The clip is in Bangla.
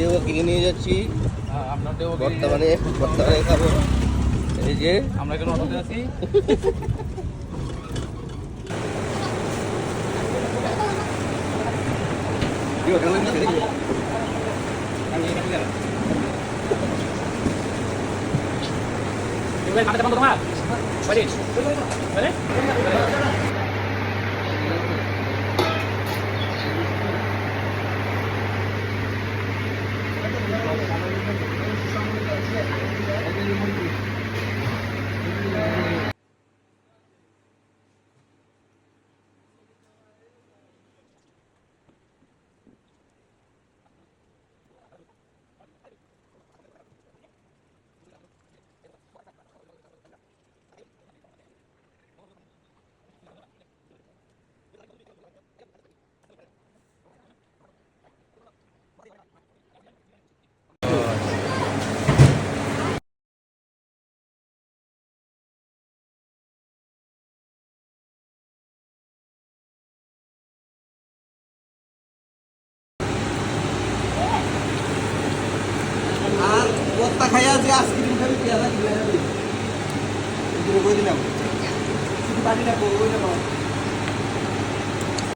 দেবো কিনে নিয়ে যাচ্ছি। আমরা বর্তমানে খাব। এই যে আমরা এখানে অটোতে আছি। তোমার খাইয়া যে আইসক্রিম খাবি পেয়ারা খেয়ে যাবি দিলাম কই? ওইটা